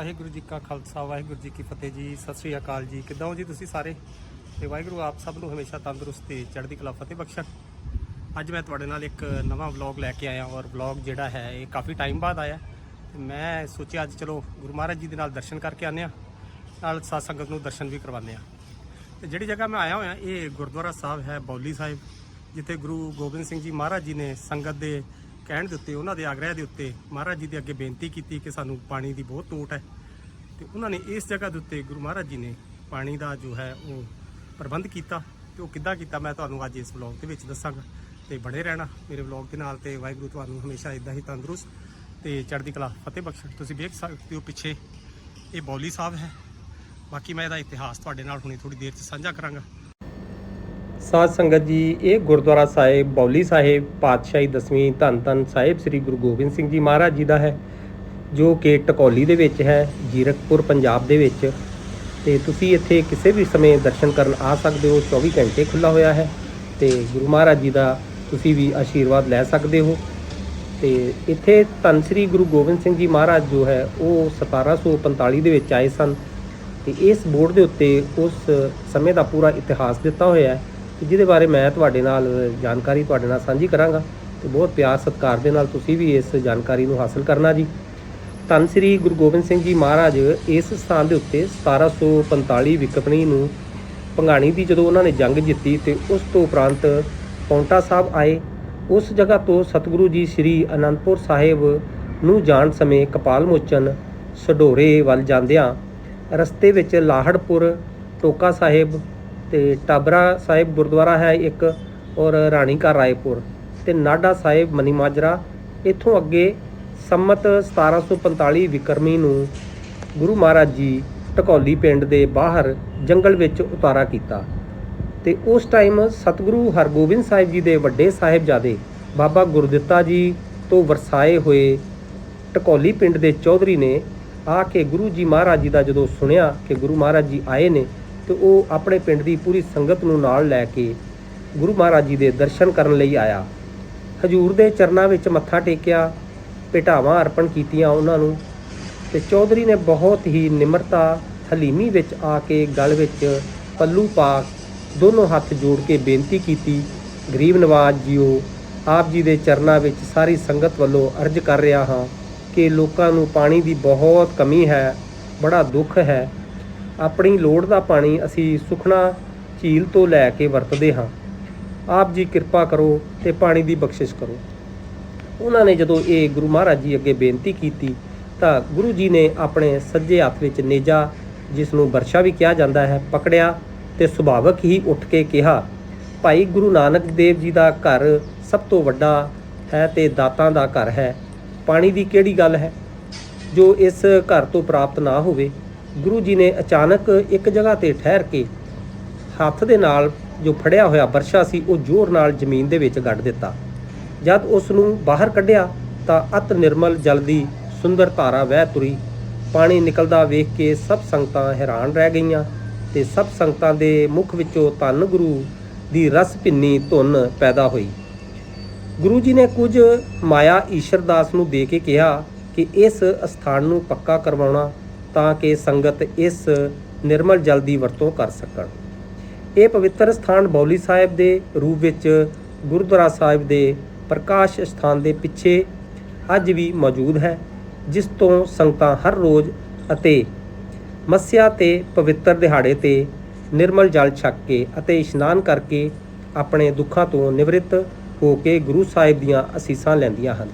ਵਾਹਿਗੁਰੂ ਜੀ ਕਾ ਖਾਲਸਾ, ਵਾਹਿਗੁਰੂ ਜੀ ਕੀ ਫਤਿਹ ਜੀ, ਸਤਿ ਸ੍ਰੀ ਅਕਾਲ ਜੀ। ਕਿੱਦਾਂ ਹੋ ਜੀ ਤੁਸੀਂ ਸਾਰੇ? ਤੇ ਵਾਹਿਗੁਰੂ ਆਪ ਸਭ ਨੂੰ ਹਮੇਸ਼ਾ ਤੰਦਰੁਸਤ ਤੇ ਚੜ੍ਹਦੀ ਕਲਾ ਫਤਿਹ ਬਖਸ਼ਣ। ਅੱਜ ਮੈਂ ਤੁਹਾਡੇ ਨਾਲ ਇੱਕ ਨਵਾਂ ਵਲੌਗ ਲੈ ਕੇ ਆਇਆ ਔਰ ਵਲੌਗ ਜਿਹੜਾ ਹੈ ਇਹ ਕਾਫੀ ਟਾਈਮ ਬਾਅਦ ਆਇਆ। ਤੇ ਮੈਂ ਸੋਚਿਆ ਅੱਜ ਚਲੋ ਗੁਰੂ ਮਹਾਰਾਜ ਜੀ ਦੇ ਨਾਲ ਦਰਸ਼ਨ ਕਰਕੇ ਆਨੇ ਆ ਨਾਲ ਸਾਧ ਸੰਗਤ ਨੂੰ ਦਰਸ਼ਨ ਵੀ ਕਰਵਾਉਂਦੇ ਆ ਤੇ ਜਿਹੜੀ ਜਗ੍ਹਾ ਮੈਂ ਆਇਆ ਹੋਇਆ, ਇਹ ਗੁਰਦੁਆਰਾ ਸਾਹਿਬ ਹੈ ਬੌਲੀ ਸਾਹਿਬ, ਜਿੱਥੇ ਗੁਰੂ ਗੋਬਿੰਦ ਸਿੰਘ ਜੀ ਮਹਾਰਾਜ ਜੀ ਨੇ ਸੰਗਤ ਦੇ ਕਹਿਣ ਦੇ ਉੱਤੇ, ਉਹਨਾਂ ਦੇ ਆਗ੍ਰਹਿ ਦੇ ਉੱਤੇ ਮਹਾਰਾਜ ਜੀ ਦੇ ਅੱਗੇ ਬੇਨਤੀ ਕੀਤੀ ਕਿ ਸਾਨੂੰ ਪਾਣੀ ਦੀ ਬਹੁਤ ਲੋੜ ਹੈ। ਤੇ ਉਹਨਾਂ ਨੇ ਇਸ ਜਗ੍ਹਾ ਦੇ ਉੱਤੇ ਗੁਰੂ ਮਹਾਰਾਜ ਜੀ ਨੇ ਪਾਣੀ ਦਾ ਜੋ ਹੈ ਉਹ ਪ੍ਰਬੰਧ ਕੀਤਾ ਤੇ ਉਹ ਕਿੱਦਾਂ ਕੀਤਾ ਮੈਂ ਤੁਹਾਨੂੰ ਅੱਜ ਇਸ ਵਲੌਗ ਦੇ ਵਿੱਚ ਦੱਸਾਂਗਾ। ਤੇ ਬੜੇ ਰਹਿਣਾ ਮੇਰੇ ਵਲੌਗ ਦੇ ਨਾਲ ਤੇ ਵਾਹਿਗੁਰੂ ਤੁਹਾਨੂੰ ਹਮੇਸ਼ਾ ਇਦਾਂ ਹੀ ਤੰਦਰੁਸਤ ਤੇ ਚੜ੍ਹਦੀ ਕਲਾ ਫਤਿਹ ਬਖਸ਼ਣ। ਤੁਸੀਂ ਵੇਖ ਸਕਦੇ ਹੋ ਪਿੱਛੇ ਇਹ ਬੌਲੀ ਸਾਹਿਬ ਹੈ। ਬਾਕੀ ਮੈਂ ਇਹਦਾ ਇਤਿਹਾਸ ਤੁਹਾਡੇ ਨਾਲ ਹੁਣੇ ਥੋੜੀ ਦੇਰ 'ਚ ਸਾਂਝਾ ਕਰਾਂਗਾ। ਸਾਧ ਸੰਗਤ ਜੀ, ਇਹ ਗੁਰਦੁਆਰਾ ਸਾਹਿਬ ਬੌਲੀ ਸਾਹਿਬ ਪਾਤਸ਼ਾਹੀ ਦਸਵੀਂ ਧੰਨ ਧੰਨ ਸਾਹਿਬ ਸ੍ਰੀ ਗੁਰੂ ਗੋਬਿੰਦ ਸਿੰਘ ਜੀ ਮਹਾਰਾਜ ਜੀ ਦਾ ਹੈ। ਜੋ ਕਿ ਟਕੌਲੀ ਦੇ ਵਿੱਚ ਹੈ, ਜੀਰਕਪੁਰ, ਪੰਜਾਬ ਦੇ ਵਿੱਚ। ਤੇ ਤੁਸੀਂ ਇੱਥੇ ਕਿਸੇ ਵੀ ਸਮੇਂ ਦਰਸ਼ਨ ਕਰਨ ਆ ਸਕਦੇ ਹੋ। 24 ਘੰਟੇ ਖੁੱਲਾ ਹੋਇਆ ਹੈ ਤੇ ਗੁਰੂ ਮਹਾਰਾਜ ਜੀ ਦਾ ਤੁਸੀਂ ਵੀ ਆਸ਼ੀਰਵਾਦ ਲੈ ਸਕਦੇ ਹੋ। ਤੇ ਇੱਥੇ ਧੰਨ ਸ੍ਰੀ ਗੁਰੂ ਗੋਬਿੰਦ ਸਿੰਘ ਜੀ ਮਹਾਰਾਜ ਜੋ ਹੈ, ਉਹ 1745 ਦੇ ਵਿੱਚ ਆਏ ਸਨ। ਤੇ ਇਸ ਬੋਰਡ ਦੇ ਉੱਤੇ ਉਸ ਸਮੇਂ ਦਾ ਪੂਰਾ ਇਤਿਹਾਸ ਦਿੱਤਾ ਹੋਇਆ ਹੈ ਜਿਹਦੇ ਬਾਰੇ ਮੈਂ ਤੁਹਾਡੇ ਨਾਲ ਜਾਣਕਾਰੀ ਤੁਹਾਡੇ ਨਾਲ ਸਾਂਝੀ ਕਰਾਂਗਾ। ਤੇ ਬਹੁਤ ਪਿਆਰ ਸਤਿਕਾਰ ਦੇ ਨਾਲ ਤੁਸੀਂ ਵੀ ਇਸ ਜਾਣਕਾਰੀ ਨੂੰ ਹਾਸਲ ਕਰਨਾ ਜੀ। ਧੰਨ ਸ੍ਰੀ ਗੁਰੂ ਗੋਬਿੰਦ ਸਿੰਘ ਜੀ ਮਹਾਰਾਜ ਇਸ ਸਥਾਨ ਦੇ ਉੱਤੇ 1745 ਵਿਕਪਣੀ ਨੂੰ ਭੰਗਾਣੀ ਦੀ ਜਦੋਂ ਉਹਨਾਂ ਨੇ ਜੰਗ ਜਿੱਤੀ ਤੇ ਉਸ ਤੋਂ ਉਪਰੰਤ ਪੌਂਟਾ ਸਾਹਿਬ ਆਏ, ਉਸ ਜਗ੍ਹਾ ਤੋਂ ਸਤਿਗੁਰੂ ਜੀ ਸ੍ਰੀ ਅਨੰਦਪੁਰ ਸਾਹਿਬ ਨੂੰ ਜਾਣ ਸਮੇਂ ਕਪਾਲ ਮੋਚਨ ਸਡੋਰੇ ਵੱਲ ਜਾਂਦਿਆਂ ਰਸਤੇ ਵਿੱਚ ਲਾਹੜਪੁਰ, ਟੋਕਾ ਸਾਹਿਬ ਤੇ ਟਾਬਰਾ ਸਾਹਿਬ ਗੁਰਦੁਆਰਾ ਹੈ ਇੱਕ ਔਰ ਰਾਣੀ ਕਾ ਰਾਏਪੁਰ ਤੇ ਨਾਡਾ ਸਾਹਿਬ ਮਨੀ ਮਾਜਰਾ ਇੱਥੋਂ ਅੱਗੇ ਸੰਮਤ 1745 ਵਿਕਰਮੀ ਨੂੰ ਗੁਰੂ ਮਹਾਰਾਜ ਜੀ ਟਕੌਲੀ ਪਿੰਡ ਦੇ ਬਾਹਰ ਜੰਗਲ ਵਿੱਚ ਉਤਾਰਾ ਕੀਤਾ ਤੇ ਉਸ ਟਾਈਮ ਸਤਿਗੁਰੂ ਹਰਗੋਬਿੰਦ ਸਾਹਿਬ ਜੀ ਦੇ ਵੱਡੇ ਸਾਹਿਬਜ਼ਾਦੇ ਬਾਬਾ ਗੁਰਦਿੱਤਾ ਜੀ ਤੋਂ ਵਰਸਾਏ ਹੋਏ ਟਕੌਲੀ ਪਿੰਡ ਦੇ ਚੌਧਰੀ ਨੇ ਆ ਕੇ ਗੁਰੂ ਜੀ ਮਹਾਰਾਜ ਜੀ ਦਾ ਜਦੋਂ ਸੁਣਿਆ ਕਿ ਗੁਰੂ ਮਹਾਰਾਜ ਜੀ ਆਏ ਨੇ ਤੇ ਉਹ ਆਪਣੇ ਪਿੰਡ ਦੀ ਪੂਰੀ ਸੰਗਤ ਨੂੰ ਨਾਲ ਲੈ ਕੇ ਗੁਰੂ ਮਹਾਰਾਜ ਜੀ ਦੇ ਦਰਸ਼ਨ ਕਰਨ ਲਈ ਆਇਆ। ਹਜੂਰ ਦੇ ਚਰਨਾਂ ਵਿੱਚ ਮੱਥਾ ਟੇਕਿਆ ਭੇਟਾਵਾਂ ਅਰਪਣ ਕੀਤੀਆਂ ਉਹਨਾਂ ਨੂੰ ਤੇ ਚੌਧਰੀ ਨੇ ਬਹੁਤ ਹੀ ਨਿਮਰਤਾ, ਹਲੀਮੀ ਵਿੱਚ ਆ ਕੇ ਗਲ ਵਿੱਚ ਪੱਲੂ ਪਾ ਦੋਨੋਂ ਹੱਥ ਜੋੜ ਕੇ ਬੇਨਤੀ ਕੀਤੀ, ਗਰੀਬ ਨਵਾਜ ਜੀਓ, ਆਪ ਜੀ ਦੇ ਚਰਨਾਂ ਵਿੱਚ ਸਾਰੀ ਸੰਗਤ ਵੱਲੋਂ ਅਰਜ਼ ਕਰ ਰਿਹਾ ਹਾਂ ਕਿ ਲੋਕਾਂ ਨੂੰ ਪਾਣੀ ਦੀ ਬਹੁਤ ਕਮੀ ਹੈ, ਬੜਾ ਦੁੱਖ ਹੈ। ਆਪਣੀ ਲੋੜ ਦਾ ਪਾਣੀ ਅਸੀਂ ਸੁਖਣਾ ਝੀਲ ਤੋਂ ਲੈ ਕੇ ਵਰਤਦੇ ਹਾਂ। ਆਪ ਜੀ ਕਿਰਪਾ ਕਰੋ ਤੇ ਪਾਣੀ ਦੀ ਬਖਸ਼ਿਸ਼ ਕਰੋ। ਉਹਨਾਂ ਨੇ ਜਦੋਂ ਇਹ ਗੁਰੂ ਮਹਾਰਾਜ ਜੀ ਅੱਗੇ ਬੇਨਤੀ ਕੀਤੀ, ਤਾਂ ਗੁਰੂ ਜੀ ਨੇ ਆਪਣੇ ਸੱਜੇ ਹੱਥ ਵਿੱਚ ਨੇਜਾ, ਜਿਸ ਨੂੰ ਵਰਸ਼ਾ ਵੀ ਕਿਹਾ ਜਾਂਦਾ ਹੈ, ਪਕੜਿਆ ਤੇ ਸੁਭਾਵਕ ਹੀ ਉੱਠ ਕੇ ਕਿਹਾ, ਭਾਈ ਗੁਰੂ ਨਾਨਕ ਦੇਵ ਜੀ ਦਾ ਘਰ ਸਭ ਤੋਂ ਵੱਡਾ ਹੈ ਤੇ ਦਾਤਾਂ ਦਾ ਘਰ ਹੈ। ਪਾਣੀ ਦੀ ਕਿਹੜੀ ਗੱਲ ਹੈ? ਜੋ ਇਸ ਘਰ ਤੋਂ ਪ੍ਰਾਪਤ ਨਾ ਹੋਵੇ। ਗੁਰੂ ਜੀ ਨੇ ਅਚਾਨਕ ਇੱਕ ਜਗ੍ਹਾ ਤੇ ਠਹਿਰ ਕੇ ਹੱਥ ਦੇ ਨਾਲ ਜੋ ਫੜਿਆ ਹੋਇਆ ਵਰਸ਼ਾ ਸੀ, ਉਹ ਜ਼ੋਰ ਨਾਲ ਜ਼ਮੀਨ ਦੇ ਵਿੱਚ ਗੱਡ ਦਿੱਤਾ। ਜਦ ਉਸ ਨੂੰ ਬਾਹਰ ਕੱਢਿਆ ਤਾਂ ਅਤ ਨਿਰਮਲ ਜਲ ਦੀ ਸੁੰਦਰ ਧਾਰਾ ਵਹਿ ਤੁਰੀ। ਪਾਣੀ ਨਿਕਲਦਾ ਵੇਖ ਕੇ ਸਭ ਸੰਗਤਾਂ ਹੈਰਾਨ ਰਹਿ ਗਈਆਂ ਤੇ ਸਭ ਸੰਗਤਾਂ ਦੇ ਮੁਖ ਵਿੱਚੋਂ ਧੰਨ ਗੁਰੂ ਦੀ ਰਸ ਭਿੰਨੀ ਧੁਨ ਪੈਦਾ ਹੋਈ। ਗੁਰੂ ਜੀ ਨੇ ਕੁਝ ਮਾਇਆ ਈਸ਼ਰਦਾਸ ਨੂੰ ਦੇ ਕੇ ਕਿਹਾ ਕਿ ਇਸ ਸਥਾਨ ਨੂੰ ਪੱਕਾ ਕਰਵਾਉਣਾ ਤਾਂ ਕਿ ਸੰਗਤ ਇਸ ਨਿਰਮਲ ਜਲ ਦੀ ਵਰਤੋਂ ਕਰ ਸਕਣ। ਇਹ ਪਵਿੱਤਰ ਸਥਾਨ ਬੌਲੀ ਸਾਹਿਬ ਦੇ ਰੂਪ ਵਿੱਚ ਗੁਰਦੁਆਰਾ ਸਾਹਿਬ ਦੇ ਪ੍ਰਕਾਸ਼ ਸਥਾਨ ਦੇ ਪਿੱਛੇ ਅੱਜ ਵੀ ਮੌਜੂਦ ਹੈ, ਜਿਸ ਤੋਂ ਸੰਗਤਾਂ ਹਰ ਰੋਜ਼ ਅਤੇ ਮੱਸਿਆ ਤੇ ਪਵਿੱਤਰ ਦਿਹਾੜੇ ਤੇ ਨਿਰਮਲ ਜਲ ਛਕ ਕੇ ਅਤੇ ਇਸ਼ਨਾਨ ਕਰਕੇ ਆਪਣੇ ਦੁੱਖਾਂ ਤੋਂ ਨਿਵ੍ਰਿਤ ਹੋ ਕੇ ਗੁਰੂ ਸਾਹਿਬ ਦੀਆਂ ਅਸੀਸਾਂ ਲੈਂਦੀਆਂ ਹਨ।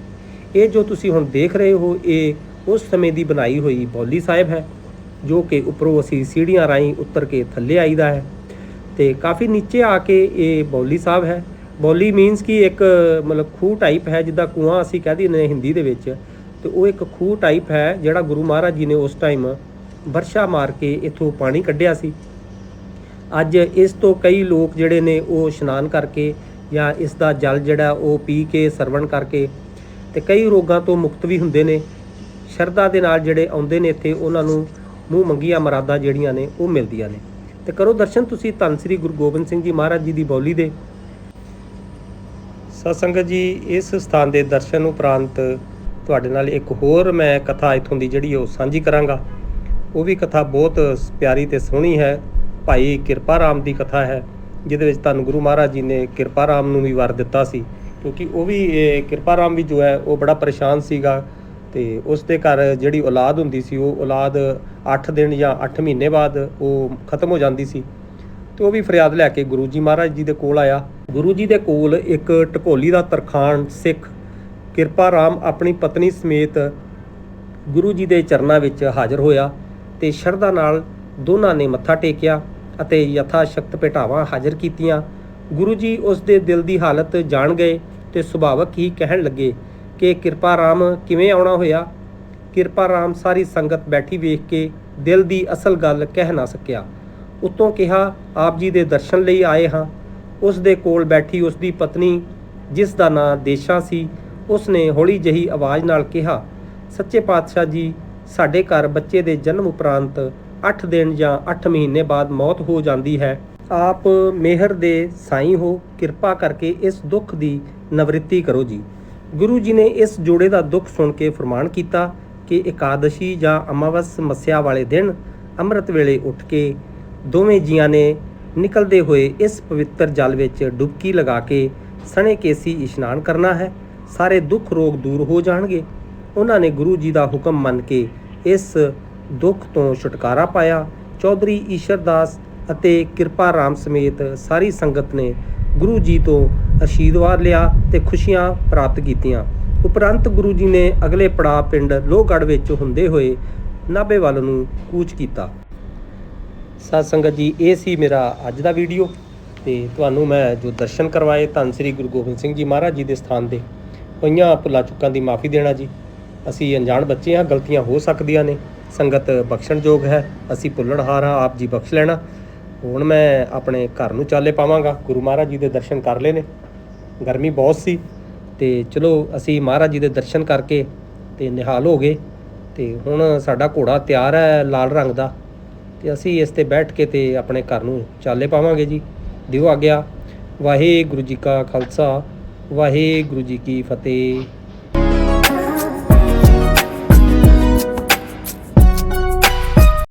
ਇਹ ਜੋ ਤੁਸੀਂ ਹੁਣ ਦੇਖ ਰਹੇ ਹੋ, ਇਹ ਉਸ ਸਮੇਂ ਦੀ ਬਣਾਈ ਹੋਈ ਬੌਲੀ ਸਾਹਿਬ ਹੈ, ਜੋ ਕਿ ਉੱਪਰੋਂ ਅਸੀਂ ਸੀੜੀਆਂ ਰਾਹੀਂ ਉੱਤਰ ਕੇ ਥੱਲੇ ਆਈਦਾ ਹੈ ਤੇ ਕਾਫੀ ਨੀਚੇ ਆ ਕੇ ਇਹ ਬੌਲੀ ਸਾਹਿਬ ਹੈ। ਬੌਲੀ ਮੀਨਸ ਕਿ ਇੱਕ ਮਤਲਬ ਖੂਹ ਟਾਈਪ ਹੈ, ਜਿੱਦਾਂ ਕੂਆਂ ਅਸੀਂ ਕਹਿ ਦਿੰਦੇ ਹਾਂ ਹਿੰਦੀ ਦੇ ਵਿੱਚ, ਤੇ ਉਹ ਇੱਕ ਖੂਹ ਟਾਈਪ ਹੈ ਜਿਹੜਾ ਗੁਰੂ ਮਹਾਰਾਜ ਜੀ ਨੇ ਉਸ ਟਾਈਮ ਵਰਸ਼ਾ ਮਾਰ ਕੇ ਇਥੋਂ ਪਾਣੀ ਕੱਢਿਆ ਸੀ। ਅੱਜ ਇਸ ਤੋਂ ਕਈ ਲੋਕ ਜਿਹੜੇ ਨੇ ਉਹ ਇਸ਼ਨਾਨ ਕਰਕੇ ਜਾਂ ਇਸ ਦਾ ਜਲ ਜਿਹੜਾ ਉਹ ਪੀ ਕੇ ਸਰਵਣ ਕਰਕੇ ਤੇ ਕਈ ਰੋਗਾਂ ਤੋਂ ਮੁਕਤ ਵੀ ਹੁੰਦੇ ਨੇ। ਸ਼ਰਧਾ ਦੇ ਨਾਲ ਜਿਹੜੇ ਆਉਂਦੇ ਨੇ ਇੱਥੇ, ਉਹਨਾਂ ਨੂੰ ਮੂੰਹ ਮੰਗੀਆਂ ਮਰਾਦਾਂ ਜਿਹੜੀਆਂ ਨੇ ਉਹ ਮਿਲਦੀਆਂ ਨੇ। ਤੇ ਕਰੋ ਦਰਸ਼ਨ ਤੁਸੀਂ ਧੰਨ ਸ੍ਰੀ ਗੁਰੂ ਗੋਬਿੰਦ ਸਿੰਘ ਜੀ ਮਹਾਰਾਜ ਜੀ ਦੀ ਬੌਲੀ ਦੇ। ਸਤਸੰਗਤ ਜੀ, ਇਸ ਸਥਾਨ ਦੇ ਦਰਸ਼ਨ ਉਪਰੰਤ ਤੁਹਾਡੇ ਨਾਲ ਇੱਕ ਹੋਰ ਮੈਂ ਕਥਾ ਇਥੋਂ ਦੀ ਜਿਹੜੀ ਉਹ ਸਾਂਝੀ ਕਰਾਂਗਾ। ਉਹ ਵੀ ਕਥਾ ਬਹੁਤ ਪਿਆਰੀ ਤੇ ਸੋਹਣੀ ਹੈ। ਭਾਈ ਕਿਰਪਾ ਰਾਮ ਦੀ ਕਥਾ ਹੈ, ਜਿਹਦੇ ਵਿੱਚ ਤੁਹਾਨੂੰ ਗੁਰੂ ਮਹਾਰਾਜ ਜੀ ਨੇ ਕਿਰਪਾ ਰਾਮ ਨੂੰ ਵੀ ਵਰ ਦਿੱਤਾ ਸੀ। ਕਿਉਂਕਿ ਉਹ ਵੀ ਕਿਰਪਾ ਰਾਮ ਵੀ ਜੋ ਹੈ, ਉਹ ਬੜਾ ਪਰੇਸ਼ਾਨ ਸੀਗਾ ਤੇ ਉਸ ਦੇ ਘਰ ਜਿਹੜੀ ਔਲਾਦ ਹੁੰਦੀ ਸੀ, ਉਹ ਔਲਾਦ 8 ਦਿਨ ਜਾਂ 8 ਮਹੀਨੇ ਬਾਅਦ ਉਹ ਖਤਮ ਹੋ ਜਾਂਦੀ ਸੀ। ਤੇ ਉਹ ਵੀ ਫਰਿਆਦ ਲੈ ਕੇ ਗੁਰੂ ਜੀ ਮਹਾਰਾਜ ਜੀ ਦੇ ਕੋਲ ਆਇਆ। ਗੁਰੂ ਜੀ ਦੇ ਕੋਲ ਇੱਕ ਟਕੋਲੀ ਦਾ ਤਰਖਾਣ ਸਿੱਖ ਕਿਰਪਾ ਰਾਮ ਆਪਣੀ ਪਤਨੀ ਸਮੇਤ ਗੁਰੂ ਜੀ ਦੇ ਚਰਨਾਂ ਵਿੱਚ ਹਾਜ਼ਰ ਹੋਇਆ ਤੇ ਸ਼ਰਧਾ ਨਾਲ ਦੋਨਾਂ ਨੇ ਮੱਥਾ ਟੇਕਿਆ ਅਤੇ ਯਥਾ ਸ਼ਕਤ ਭੇਟਾਵਾਂ ਹਾਜ਼ਰ ਕੀਤੀਆਂ। ਗੁਰੂ ਜੀ ਉਸ ਦੇ ਦਿਲ ਦੀ ਹਾਲਤ ਜਾਣ ਗਏ ਤੇ ਸੁਭਾਵਕ ਹੀ ਕਹਿਣ ਲੱਗੇ ਕਿ ਕਿਰਪਾ ਰਾਮ, ਕਿਵੇਂ ਆਉਣਾ ਹੋਇਆ? ਕਿਰਪਾ ਰਾਮ ਸਾਰੀ ਸੰਗਤ ਬੈਠੀ ਵੇਖ ਕੇ ਦਿਲ ਦੀ ਅਸਲ ਗੱਲ ਕਹਿ ਨਾ ਸਕਿਆ। ਉੱਤੋਂ ਕਿਹਾ, ਆਪ ਜੀ ਦੇ ਦਰਸ਼ਨ ਲਈ ਆਏ ਹਾਂ। ਉਸ ਦੇ ਕੋਲ ਬੈਠੀ ਉਸ ਦੀ ਪਤਨੀ, ਜਿਸ ਦਾ ਨਾਂ ਦੇਸ਼ਾ ਸੀ, ਉਸ ਨੇ ਹੌਲੀ ਜਹੀ ਆਵਾਜ਼ ਨਾਲ ਕਿਹਾ, ਸੱਚੇ ਪਾਤਸ਼ਾਹ ਜੀ, ਸਾਡੇ ਘਰ ਬੱਚੇ ਦੇ ਜਨਮ ਉਪਰੰਤ 8 ਦਿਨ ਜਾਂ 8 ਮਹੀਨੇ ਬਾਅਦ ਮੌਤ ਹੋ ਜਾਂਦੀ ਹੈ। ਆਪ ਮਿਹਰ ਦੇ ਸਾਈਂ ਹੋ, ਕਿਰਪਾ ਕਰਕੇ ਇਸ ਦੁੱਖ ਦੀ ਨਿਵ੍ਰਿੱਤੀ ਕਰੋ ਜੀ। ਗੁਰੂ ਜੀ ਨੇ ਇਸ ਜੋੜੇ ਦਾ ਦੁੱਖ ਸੁਣ ਕੇ ਫਰਮਾਨ ਕੀਤਾ ਕਿ ਇਕਾਦਸ਼ੀ ਜਾਂ ਅਮਾਵਸ ਮੱਸਿਆ ਵਾਲੇ ਦਿਨ ਅੰਮ੍ਰਿਤ ਵੇਲੇ ਉੱਠ ਕੇ ਦੋਵੇਂ ਜੀਆਂ ਨੇ ਨਿਕਲਦੇ ਹੋਏ ਇਸ ਪਵਿੱਤਰ ਜਲ ਵਿੱਚ ਡੁਬਕੀ ਲਗਾ ਕੇ ਸਣੇ ਕੇਸੀ ਇਸ਼ਨਾਨ ਕਰਨਾ ਹੈ। ਸਾਰੇ ਦੁੱਖ ਰੋਗ ਦੂਰ ਹੋ ਜਾਣਗੇ। ਉਹਨਾਂ ਨੇ ਗੁਰੂ ਜੀ ਦਾ ਹੁਕਮ ਮੰਨ ਕੇ ਇਸ ਦੁੱਖ ਤੋਂ ਛੁਟਕਾਰਾ ਪਾਇਆ। ਚੌਧਰੀ ਈਸ਼ਰਦਾਸ ਅਤੇ ਕਿਰਪਾ ਰਾਮ ਸਮੇਤ ਸਾਰੀ ਸੰਗਤ ਨੇ ਗੁਰੂ ਜੀ ਤੋਂ ਅਸ਼ੀਰਵਾਦ ਲਿਆ ਤੇ ਖੁਸ਼ੀਆਂ ਪ੍ਰਾਪਤ ਕੀਤੀਆਂ। ਉਪਰੰਤ ਗੁਰੂ ਜੀ ਨੇ ਅਗਲੇ ਪੜਾਅ ਪਿੰਡ ਲੋਹਗੜ੍ਹ ਵਿੱਚ ਹੁੰਦੇ ਹੋਏ ਨਾਭੇ ਵੱਲ ਨੂੰ ਕੂਚ ਕੀਤਾ। ਸਾਧ ਸੰਗਤ ਜੀ, ਇਹ ਸੀ ਮੇਰਾ ਅੱਜ ਦਾ ਵੀਡੀਓ ਤੇ ਤੁਹਾਨੂੰ ਮੈਂ ਜੋ ਦਰਸ਼ਨ ਕਰਵਾਏ ਧੰਨ ਸ੍ਰੀ ਗੁਰੂ ਗੋਬਿੰਦ ਸਿੰਘ ਜੀ ਮਹਾਰਾਜ ਜੀ ਦੇ ਸਥਾਨ ਦੇ ਪਈਆਂ ਭੁੱਲਾਂ ਚੁੱਕਾਂ ਦੀ ਮਾਫੀ ਦੇਣਾ ਜੀ। ਅਸੀਂ ਅਣਜਾਣ ਬੱਚੇ ਹਾਂ, ਗਲਤੀਆਂ ਹੋ ਸਕਦੀਆਂ ਨੇ, ਸੰਗਤ ਬਖਸ਼ਣਯੋਗ ਹੈ, ਅਸੀਂ ਭੁੱਲਣਹਾਰ ਹਾਂ, ਆਪ ਜੀ ਬਖਸ਼ ਲੈਣਾ। ਹੁਣ ਮੈਂ ਆਪਣੇ ਘਰ ਨੂੰ ਚਾਲੇ ਪਾਵਾਂਗਾ, ਗੁਰੂ ਮਹਾਰਾਜ ਜੀ ਦੇ ਦਰਸ਼ਨ ਕਰ ਲਏ ਨੇ, ਗਰਮੀ ਬਹੁਤ ਸੀ ਤੇ ਚਲੋ ਅਸੀਂ ਮਹਾਰਾਜ ਜੀ ਦੇ ਦਰਸ਼ਨ ਕਰਕੇ ਤੇ ਨਿਹਾਲ ਹੋ ਗਏ ਤੇ ਹੁਣ ਸਾਡਾ ਘੋੜਾ ਤਿਆਰ ਹੈ ਲਾਲ ਰੰਗ ਦਾ। ਤੇ ਅਸੀਂ ਇਸ ਤੇ ਬੈਠ ਕੇ ਤੇ ਆਪਣੇ ਘਰ ਨੂੰ ਚਾਲੇ ਪਾਵਾਂਗੇ ਜੀ। ਦਿਓ ਆ ਗਿਆ ਵਾਹਿਗੁਰੂ ਜੀ ਕਾ ਖਾਲਸਾ, ਵਾਹਿਗੁਰੂ ਜੀ ਕੀ ਫਤਿਹ।